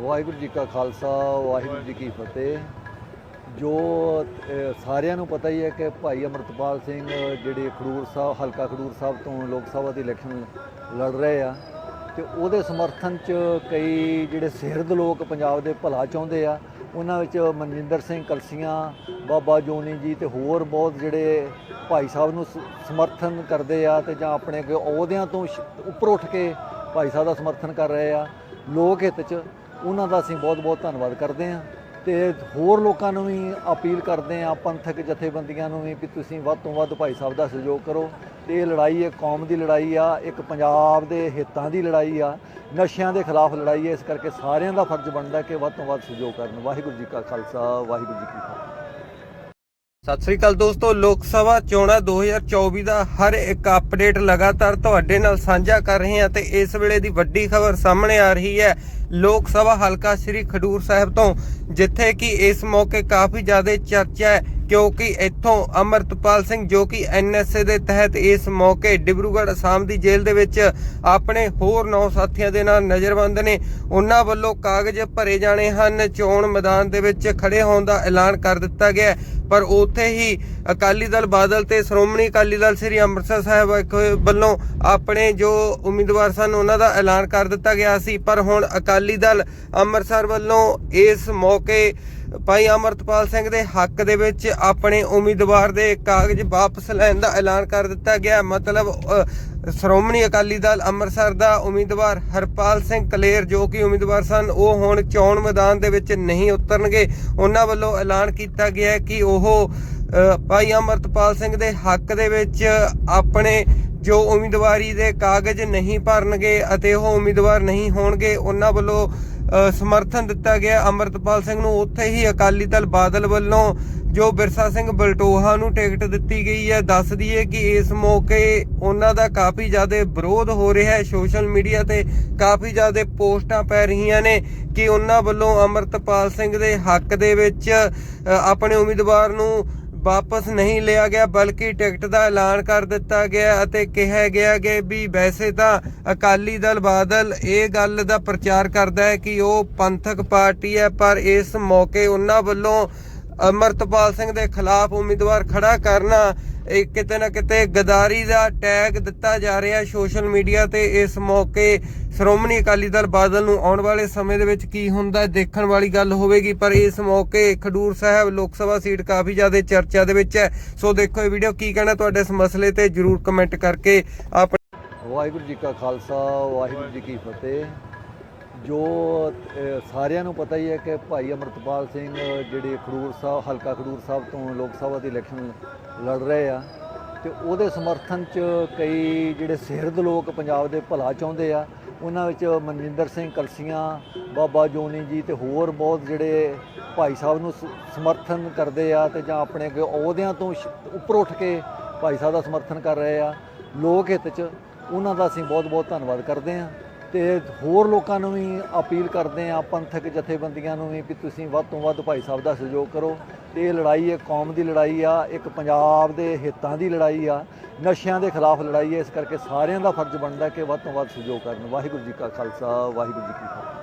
ਵਾਹਿਗੁਰੂ ਜੀ ਕਾ ਖਾਲਸਾ, ਵਾਹਿਗੁਰੂ ਜੀ ਕੀ ਫਤਿਹ। ਜੋ ਸਾਰਿਆਂ ਨੂੰ ਪਤਾ ਹੀ ਹੈ ਕਿ ਭਾਈ ਅਮਰਤਪਾਲ ਸਿੰਘ ਜਿਹੜੇ ਖਡੂਰ ਸਾਹਿਬ, ਹਲਕਾ ਖਡੂਰ ਸਾਹਿਬ ਤੋਂ ਲੋਕ ਸਭਾ ਦੀ ਇਲੈਕਸ਼ਨ ਲੜ ਰਹੇ ਆ, ਤੇ ਉਹਦੇ ਸਮਰਥਨ 'ਚ ਕਈ ਜਿਹੜੇ ਸਿਰਦ ਲੋਕ ਪੰਜਾਬ ਦੇ ਭਲਾ ਚਾਹੁੰਦੇ ਆ, ਉਹਨਾਂ ਵਿੱਚ ਮਨਜਿੰਦਰ ਸਿੰਘ ਕਲਸੀਆਂ, ਬਾਬਾ ਜੋਨੀ ਜੀ ਤੇ ਹੋਰ ਬਹੁਤ ਜਿਹੜੇ ਭਾਈ ਸਾਹਿਬ ਨੂੰ ਸ- ਸਮਰਥਨ ਕਰਦੇ ਆ ਤੇ ਜਾਂ ਆਪਣੇ ਅਹੁਦਿਆਂ ਤੋਂ ਸ਼- ਉੱਪਰ ਉੱਠ ਕੇ ਭਾਈ ਸਾਹਿਬ ਦਾ ਸਮਰਥਨ ਕਰ ਰਹੇ ਆ। ਲੋਕ ਹਿੱਤ 'ਚ ਉਹਨਾਂ ਦਾ ਅਸੀਂ ਬਹੁਤ-ਬਹੁਤ ਧੰਨਵਾਦ ਕਰਦੇ ਹਾਂ ਤੇ ਹੋਰ ਲੋਕਾਂ ਨੂੰ ਵੀ ਅਪੀਲ ਕਰਦੇ ਹਾਂ, ਪੰਥਕ ਜਥੇਬੰਦੀਆਂ ਨੂੰ ਵੀ ਕਿ ਤੁਸੀਂ ਵੱਧ ਤੋਂ ਵੱਧ ਭਾਈ ਸਾਹਿਬ ਦਾ ਸਹਿਯੋਗ ਕਰੋ। ਤੇ ਇਹ ਲੜਾਈ ਇੱਕ ਕੌਮ ਦੀ ਲੜਾਈ ਆ, ਇੱਕ ਪੰਜਾਬ ਦੇ ਹਿੱਤਾਂ ਦੀ ਲੜਾਈ ਆ, ਨਸ਼ਿਆਂ ਦੇ ਖਿਲਾਫ ਲੜਾਈ ਹੈ ਇਸ ਕਰਕੇ ਸਾਰਿਆਂ ਦਾ ਫਰਜ਼ ਬਣਦਾ ਕਿ ਵੱਧ ਤੋਂ ਵੱਧ ਸਹਿਯੋਗ ਕਰਨ। ਵਾਹਿਗੁਰੂ ਜੀ ਕਾ ਖਾਲਸਾ, ਵਾਹਿਗੁਰੂ ਜੀ ਕੀ ਫਤਿਹ। ਸਤਿ ਸ੍ਰੀ ਅਕਾਲ ਦੋਸਤੋ, ਲੋਕ ਸਭਾ ਚੋਣਾਂ 2024 ਦਾ ਹਰ ਇੱਕ ਅਪਡੇਟ ਲਗਾਤਾਰ ਤੁਹਾਡੇ ਨਾਲ ਸਾਂਝਾ ਕਰ ਰਹੇ ਹਾਂ ਤੇ ਇਸ ਵੇਲੇ ਦੀ ਵੱਡੀ ਖਬਰ ਸਾਹਮਣੇ ਆ ਰਹੀ ਹੈ। ਲੋਕ ਸਭਾ ਹਲਕਾ ਸ੍ਰੀ ਖਡੂਰ ਸਾਹਿਬ ਤੋਂ, ਜਿੱਥੇ ਕਿ ਇਸ ਮੌਕੇ ਕਾਫੀ ਜ਼ਿਆਦਾ ਚਰਚਾ ਹੈ। ਕਿਉਂਕਿ ਇੱਥੋਂ ਅਮਰਤਪਾਲ ਸਿੰਘ ਜੋ ਕਿ ਐਨਐਸਏ ਦੇ ਤਹਿਤ ਇਸ ਮੌਕੇ ਡਿਬਰੂਗੜ੍ਹ ਅਸਾਮ ਦੀ ਜੇਲ੍ਹ ਦੇ ਵਿੱਚ ਆਪਣੇ ਹੋਰ ਨੌ ਸਾਥੀਆਂ ਦੇ ਨਾਲ ਨਜ਼ਰਬੰਦ ਨੇ। ਉਹਨਾਂ ਵੱਲੋਂ ਕਾਗਜ਼ ਭਰੇ ਜਾਣੇ ਹਨ। ਚੋਣ ਮੈਦਾਨ ਦੇ ਵਿੱਚ ਖੜੇ ਹੋਣ ਦਾ ਐਲਾਨ ਕਰ ਦਿੱਤਾ ਗਿਆ ਪਰ ਉੱਥੇ ਹੀ ਅਕਾਲੀ ਦਲ ਬਾਦਲ ਤੇ ਸ਼੍ਰੋਮਣੀ ਅਕਾਲੀ ਦਲ ਸ੍ਰੀ ਅੰਮ੍ਰਿਤਸਰ ਸਾਹਿਬ ਖ- ਵੱਲੋਂ ਆਪਣੇ ਜੋ ਉਮੀਦਵਾਰ ਸਨ, ਉਹਨਾਂ ਦਾ ਐਲਾਨ ਕਰ ਦਿੱਤਾ ਗਿਆ ਸੀ। ਪਰ ਹੁਣ ਅਕਾਲੀ ਦਲ ਅੰਮ੍ਰਿਤਸਰ ਵੱਲੋਂ ਇਸ ਮੌਕੇ ਭਾਈ ਅਮਰਤਪਾਲ ਸਿੰਘ ਦੇ ਹੱਕ ਦੇ ਵਿੱਚ ਆਪਣੇ ਉਮੀਦਵਾਰ ਦੇ ਕਾਗਜ਼ ਵਾਪਸ ਲੈਣ ਦਾ ਐਲਾਨ ਕਰ ਦਿੱਤਾ ਗਿਆ। ਮਤਲਬ ਸ਼੍ਰੋਮਣੀ ਅਕਾਲੀ ਦਲ ਅੰਮ੍ਰਿਤਸਰ ਦਾ ਉਮੀਦਵਾਰ ਹਰਪਾਲ ਸਿੰਘ ਕਲੇਰ ਜੋ ਕਿ ਉਮੀਦਵਾਰ ਸਨ, ਉਹ ਹੁਣ ਚੋਣ ਮੈਦਾਨ ਦੇ ਵਿੱਚ ਨਹੀਂ ਉਤਰਨਗੇ। ਉਹਨਾਂ ਵੱਲੋਂ ਐਲਾਨ ਕੀਤਾ ਗਿਆ ਕਿ ਉਹ ਭਾਈ ਅਮਰਤਪਾਲ ਸਿੰਘ ਦੇ ਹੱਕ ਦੇ ਵਿੱਚ ਆਪਣੇ ਜੋ ਉਮੀਦਵਾਰੀ ਦੇ ਕਾਗਜ਼ ਨਹੀਂ ਭਰਨਗੇ ਅਤੇ ਉਹ ਉਮੀਦਵਾਰ ਨਹੀਂ ਹੋਣਗੇ। ਉਹਨਾਂ ਵੱਲੋਂ ਸਮਰਥਨ ਦਿੱਤਾ ਗਿਆ। ਅਮਰਤਪਾਲ ਸਿੰਘ ਨੂੰ ਉੱਥੇ ਹੀ ਅਕਾਲੀ ਦਲ ਬਾਦਲ ਵੱਲੋਂ ਜੋ ਬਿਰਸਾ ਸਿੰਘ ਬਲਟੋਹਾ ਨੂੰ ਟਿਕਟ ਦਿੱਤੀ ਗਈ ਹੈ, ਦੱਸ ਦਈਏ ਕਿ ਇਸ ਮੌਕੇ ਉਹਨਾਂ ਦਾ ਕਾਫੀ ਜ਼ਿਆਦਾ ਵਿਰੋਧ ਹੋ ਰਿਹਾ ਹੈ। ਸੋਸ਼ਲ ਮੀਡੀਆ ਤੇ ਕਾਫੀ ਜ਼ਿਆਦਾ ਪੋਸਟਾਂ ਪੈ ਰਹੀਆਂ ਨੇ ਕਿ ਉਹਨਾਂ ਵੱਲੋਂ ਅਮਰਤਪਾਲ ਸਿੰਘ ਦੇ ਹੱਕ ਦੇ ਵਿੱਚ ਆਪਣੇ ਉਮੀਦਵਾਰ ਨੂੰ ਵਾਪਸ ਨਹੀਂ ਲਿਆ ਗਿਆ, ਬਲਕਿ ਟਿਕਟ ਦਾ ਐਲਾਨ ਕਰ ਦਿੱਤਾ ਗਿਆ ਅਤੇ ਕਿਹਾ ਗਿਆ ਕਿ ਵੀ ਵੈਸੇ ਤਾਂ ਅਕਾਲੀ ਦਲ ਬਾਦਲ ਇਹ ਗੱਲ ਦਾ ਪ੍ਰਚਾਰ ਕਰਦਾ ਹੈ ਕਿ ਉਹ ਪੰਥਕ ਪਾਰਟੀ ਹੈ, ਪਰ ਇਸ ਮੌਕੇ ਉਹਨਾਂ ਵੱਲੋਂ ਅਮਰਤਪਾਲ ਸਿੰਘ ਦੇ ਖਿਲਾਫ ਉਮੀਦਵਾਰ ਖੜਾ ਕਰਨਾ ਇਹ ਕਿਤੇ ਨਾ ਕਿਤੇ ਗਦਾਰੀ ਦਾ ਟੈਗ ਦਿੱਤਾ ਜਾ ਰਿਹਾ ਸੋਸ਼ਲ ਮੀਡੀਆ ਤੇ। ਇਸ ਮੌਕੇ ਸ਼੍ਰੋਮਣੀ ਅਕਾਲੀ ਦਲ ਬਾਦਲ ਨੂੰ ਆਉਣ ਵਾਲੇ ਸਮੇਂ ਦੇ ਵਿੱਚ ਕੀ ਹੁੰਦਾ ਦੇਖਣ ਵਾਲੀ ਗੱਲ ਹੋਵੇਗੀ, ਪਰ ਇਸ ਮੌਕੇ ਖਡੂਰ ਸਾਹਿਬ ਲੋਕ ਸਭਾ ਸੀਟ ਕਾਫੀ ਜ਼ਿਆਦਾ ਚਰਚਾ ਦੇ ਵਿੱਚ ਹੈ। ਸੋ ਦੇਖੋ ਇਹ ਵੀਡੀਓ, ਕੀ ਕਹਿਣਾ ਤੁਹਾਡੇ ਇਸ ਮਸਲੇ ਤੇ ਜਰੂਰ ਕਮੈਂਟ ਕਰਕੇ ਆਪ ਵਾਹਿਗੁਰੂ ਜੀ ਕਾ ਖਾਲਸਾ, ਵਾਹਿਗੁਰੂ ਜੀ ਕੀ ਫਤਿਹ। ਜੋ ਸਾਰਿਆਂ ਨੂੰ ਪਤਾ ਹੀ ਹੈ ਕਿ ਭਾਈ ਅਮਰਤਪਾਲ ਸਿੰਘ ਜਿਹੜੇ ਖਡੂਰ ਸਾਹਿਬ, ਹਲਕਾ ਖਡੂਰ ਸਾਹਿਬ ਤੋਂ ਲੋਕ ਸਭਾ ਦੀ ਇਲੈਕਸ਼ਨ ਲੜ ਰਹੇ ਆ ਤੇ ਉਹਦੇ ਸਮਰਥਨ 'ਚ ਕਈ ਜਿਹੜੇ ਸਿਰਦ ਲੋਕ ਪੰਜਾਬ ਦੇ ਭਲਾ ਚਾਹੁੰਦੇ ਆ, ਉਹਨਾਂ ਵਿੱਚ ਮਨਜਿੰਦਰ ਸਿੰਘ ਕਲਸੀਆਂ, ਬਾਬਾ ਜੋਨੀ ਜੀ ਤੇ ਹੋਰ ਬਹੁਤ ਜਿਹੜੇ ਭਾਈ ਸਾਹਿਬ ਨੂੰ ਸ- ਸਮਰਥਨ ਕਰਦੇ ਆ ਤੇ ਜਾਂ ਆਪਣੇ ਅਹੁਦਿਆਂ ਤੋਂ ਸ਼- ਉੱਪਰ ਉੱਠ ਕੇ ਭਾਈ ਸਾਹਿਬ ਦਾ ਸਮਰਥਨ ਕਰ ਰਹੇ ਆ, ਲੋਕ ਹਿੱਤ 'ਚ, ਉਹਨਾਂ ਦਾ ਅਸੀਂ ਬਹੁਤ-ਬਹੁਤ ਧੰਨਵਾਦ ਕਰਦੇ ਹਾਂ ਤੇ ਹੋਰ ਲੋਕਾਂ ਨੂੰ ਵੀ ਅਪੀਲ ਕਰਦੇ ਹਾਂ, ਪੰਥਕ ਜਥੇਬੰਦੀਆਂ ਨੂੰ ਵੀ ਕਿ ਤੁਸੀਂ ਵੱਧ ਤੋਂ ਵੱਧ ਭਾਈ ਸਾਹਿਬ ਦਾ ਸਹਿਯੋਗ ਕਰੋ। ਤੇ ਇਹ ਲੜਾਈ ਇੱਕ ਕੌਮ ਦੀ ਲੜਾਈ ਆ, ਇੱਕ ਪੰਜਾਬ ਦੇ ਹਿੱਤਾਂ ਦੀ ਲੜਾਈ ਆ, ਨਸ਼ਿਆਂ ਦੇ ਖਿਲਾਫ ਲੜਾਈ ਹੈ ਇਸ ਕਰਕੇ ਸਾਰਿਆਂ ਦਾ ਫਰਜ਼ ਬਣਦਾ ਕਿ ਵੱਧ ਤੋਂ ਵੱਧ ਸਹਿਯੋਗ ਕਰਨ। ਵਾਹਿਗੁਰੂ ਜੀ ਕਾ ਖਾਲਸਾ, ਵਾਹਿਗੁਰੂ ਜੀ ਕੀ ਫਤਿਹ।